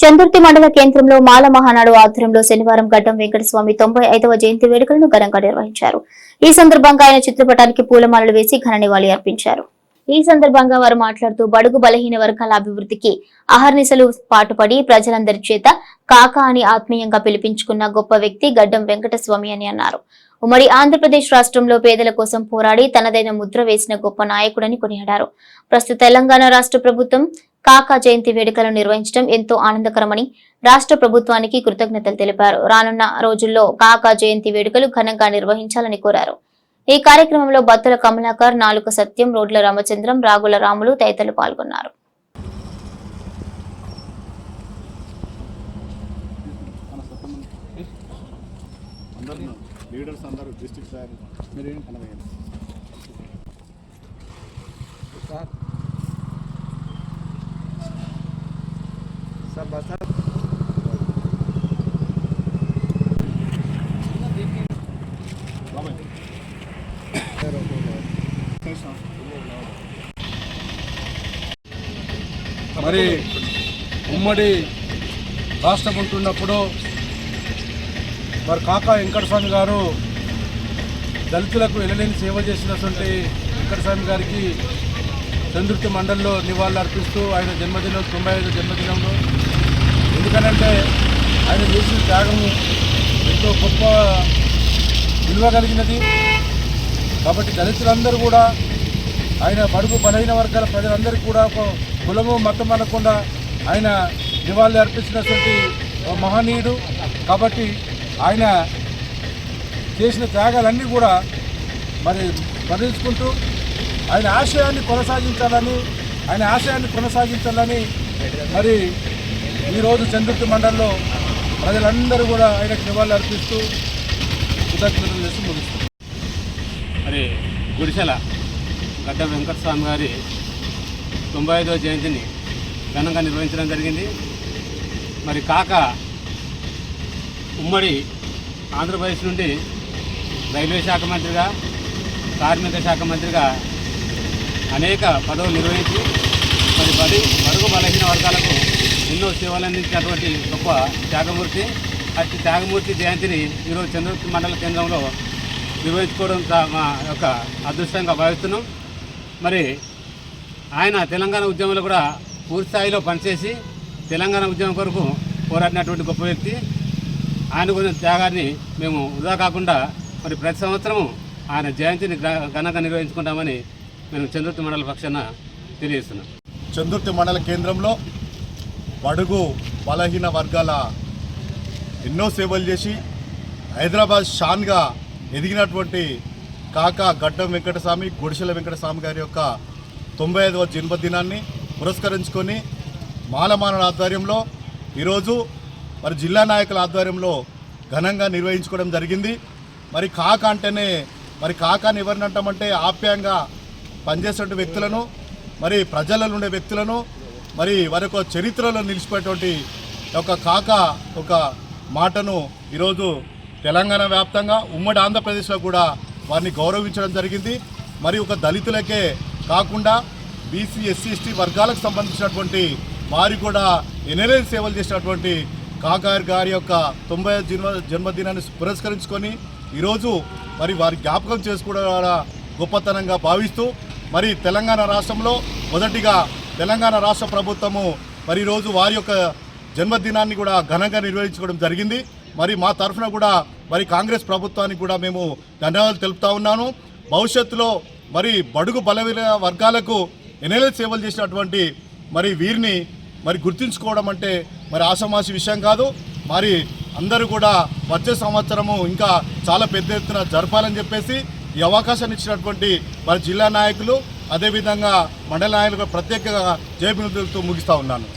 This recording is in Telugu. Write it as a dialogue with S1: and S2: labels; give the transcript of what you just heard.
S1: చందుర్తి మండల కేంద్రంలో మాల మహానాడు ఆధ్వర్యంలో శనివారం గడ్డం వెంకటస్వామి తొంభై ఐదవ జయంతి వేడుకలను ఘనంగా నిర్వహించారు. ఈ సందర్భంగా ఆయన చిత్రపటానికి పూలమాలలు వేసి ఘన నివాళి అర్పించారు. ఈ సందర్భంగా వారు మాట్లాడుతూ బడుగు బలహీన వర్గాల అభివృద్ధికి అహర్నిశలు పాటుపడి ప్రజలందరి చేత కాక అని ఆత్మీయంగా పిలిపించుకున్న గొప్ప వ్యక్తి గడ్డం వెంకటస్వామి అని అన్నారు. ఉమ్మడి ఆంధ్రప్రదేశ్ రాష్ట్రంలో పేదల కోసం పోరాడి తనదైన ముద్ర వేసిన గొప్ప నాయకుడని కొనియాడారు. ప్రస్తుత తెలంగాణ రాష్ట్ర ప్రభుత్వం కాకా జయంతి వేడుకలను నిర్వహించడం ఎంతో ఆనందకరమని రాష్ట్ర ప్రభుత్వానికి కృతజ్ఞతలు తెలిపారు. రానున్న రోజుల్లో కాకా జయంతి వేడుకలు ఘనంగా నిర్వహించాలని కోరారు. ఈ కార్యక్రమంలో బత్తుల కమలాకర్ నాలుక సత్యం రోడ్ల రామచంద్రం రాగుల రాములు తదితరులు పాల్గొన్నారు.
S2: లీడర్స్ అందరూ డిస్ట్రిక్ట్ సార్ మీరేం కనవేయండి
S3: సార్ సార్ బస్ సార్
S4: మరి ఉమ్మడి రాష్ట్రం ఉంటున్నప్పుడు మరి కాకా వెంకటస్వామి గారు దళితులకు వెళ్ళలేని సేవ చేసినటువంటి వెంకటస్వామి గారికి చంద్రుతి మండలిలో నివాళులు అర్పిస్తూ ఆయన జన్మదినం తొంభై ఐదు జన్మదినంలో ఎందుకనంటే ఆయన చేసిన త్యాగము ఎంతో గొప్ప విలువ కలిగినది. కాబట్టి దళితులందరూ కూడా ఆయన బడుగు బలహీన వర్గాల ప్రజలందరికీ కూడా ఒక కులము మతం అనకుండా ఆయన నివాళులు అర్పించినటువంటి మహనీయుడు. కాబట్టి ఆయన చేసిన త్యాగాలన్నీ కూడా మరి స్మరించుకుంటూ ఆయన ఆశయాన్ని కొనసాగించాలని ఆయన ఆశయాన్ని కొనసాగించాలని మరి ఈరోజు చంద్రుతి మండలంలో ప్రజలందరూ కూడా ఆయనకు నివాళులు అర్పిస్తూ కృతజ్ఞతలు చేసి ముగిస్తారు
S5: మరి గుడిసెల గడ్డ వెంకటస్వామి గారి తొంభై ఐదవ జయంతిని ఘనంగా నిర్వహించడం జరిగింది. మరి కాక ఉమ్మడి ఆంధ్రప్రదేశ్ నుండి రైల్వే శాఖ మంత్రిగా కార్మిక శాఖ మంత్రిగా అనేక పదవులు నిర్వహించి మరి బడి బడుగు బలహీన వర్గాలకు ఎన్నో సేవలు అందించినటువంటి గొప్ప త్యాగమూర్తి అతి త్యాగమూర్తి జయంతిని ఈరోజు చంద్రపూర్ మండల కేంద్రంలో నిర్వహించుకోవడం మా యొక్క అదృష్టంగా భావిస్తున్నాం. మరి ఆయన తెలంగాణ ఉద్యమంలో కూడా పూర్తిస్థాయిలో పనిచేసి తెలంగాణ ఉద్యమం కొరకు పోరాడినటువంటి గొప్ప వ్యక్తి. ఆయన గురించి త్యాగాన్ని మేము వృధా కాకుండా మరి ప్రతి సంవత్సరము ఆయన జయంతిని ఘనంగా నిర్వహించుకుంటామని మేము చంద్రుతి మండల పక్షాన తెలియజేస్తున్నాం.
S2: చంద్రుర్తి మండల కేంద్రంలో బడుగు బలహీన వర్గాల ఎన్నో సేవలు చేసి హైదరాబాద్ షాన్గా ఎదిగినటువంటి కాకా గడ్డం వెంకటస్వామి గుడిసెల వెంకటస్వామి గారి యొక్క తొంభై ఐదవ జన్మదినాన్ని పురస్కరించుకొని మాలమానల ఆధ్వర్యంలో ఈరోజు మరి జిల్లా నాయకుల ఆధ్వర్యంలో ఘనంగా నిర్వహించుకోవడం జరిగింది. మరి కాక అంటేనే మరి కాకాని ఎవరిని అంటామంటే ఆప్యాయంగా పనిచేసే వ్యక్తులను మరి ప్రజలలో ఉండే వ్యక్తులను మరి వారి యొక్క చరిత్రలో నిలిచిపోయేటువంటి ఒక కాక ఒక మాటను ఈరోజు తెలంగాణ వ్యాప్తంగా ఉమ్మడి ఆంధ్రప్రదేశ్లో కూడా వారిని గౌరవించడం జరిగింది. మరి ఒక దళితులకే కాకుండా బీసీ ఎస్సీ ఎస్టీ వర్గాలకు సంబంధించినటువంటి వారి కూడా ఎన్ఎల్ఎల్ సేవలు చేసినటువంటి కాకార్ గారి యొక్క తొంభై జన్మ జన్మదినాన్ని పురస్కరించుకొని ఈరోజు మరి వారి జ్ఞాపకం చేసుకోవడం ద్వారా గొప్పతనంగా భావిస్తూ మరి తెలంగాణ రాష్ట్రంలో మొదటిగా తెలంగాణ రాష్ట్ర ప్రభుత్వము మరి ఈరోజు వారి యొక్క జన్మదినాన్ని కూడా ఘనంగా నిర్వహించుకోవడం జరిగింది. మరి మా తరఫున కూడా మరి కాంగ్రెస్ ప్రభుత్వానికి కూడా మేము ధన్యవాదాలు తెలుపుతా ఉన్నాను. భవిష్యత్తులో మరి బడుగు బలవీన వర్గాలకు ఎన్ఎల్ఏ సేవలు చేసినటువంటి మరి వీరిని మరి గుర్తుంచుకోవడం అంటే మరి ఆషమాషి విషయం కాదు. మరి అందరూ కూడా వచ్చే సంవత్సరము ఇంకా చాలా పెద్ద ఎత్తున జరపాలని చెప్పేసి ఈ అవకాశాన్ని ఇచ్చినటువంటి మరి జిల్లా నాయకులు అదేవిధంగా మండల నాయకులు ప్రత్యేకంగా జయభినందనలతో ముగిస్తూ ఉన్నాను.